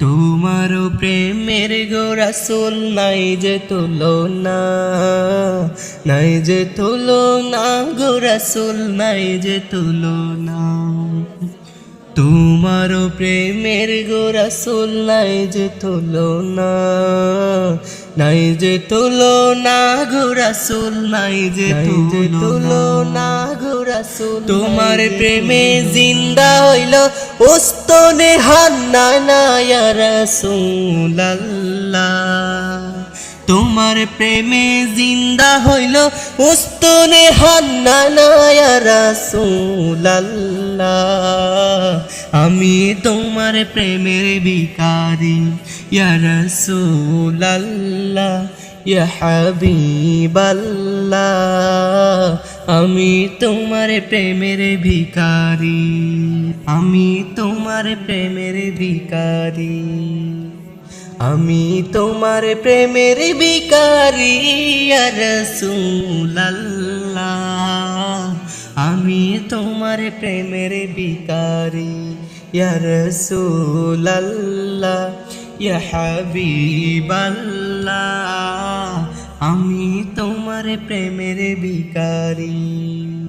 তোমার প্রেমের গোরাসুল নাই যে তুলো না, নাই যে তুলো না গোরাসুল নাই যে তুলো না। তোমার প্রেমের গোরাসুল নাই যে তুলো না নাই যে তুলো না ঘোরাসুল নাই যে তুলো না ঘোরাসুল তোমার প্রেমে জিন্দা হইল ওস্তনে হান্না না রাসূলুল্লাহ। তোমার প্রেমে জিন্দা হইল উস্তনে হান্না না রাসূলুল্লাহ। আমি তোমার প্রেমের ভিকারি ইয়া রাসূলুল্লাহ, ইয়া আমি তোমার প্রেমের ভিকারি আমি তোমার প্রেমের ভিকারি আমি তোমার প্রেমের বিকারি রসুল্লাহ আমি তোমার প্রেমের বিকারি রসুল্লাহ হাবিবাল্লাহ। আমি তোমার প্রেমের বিকারি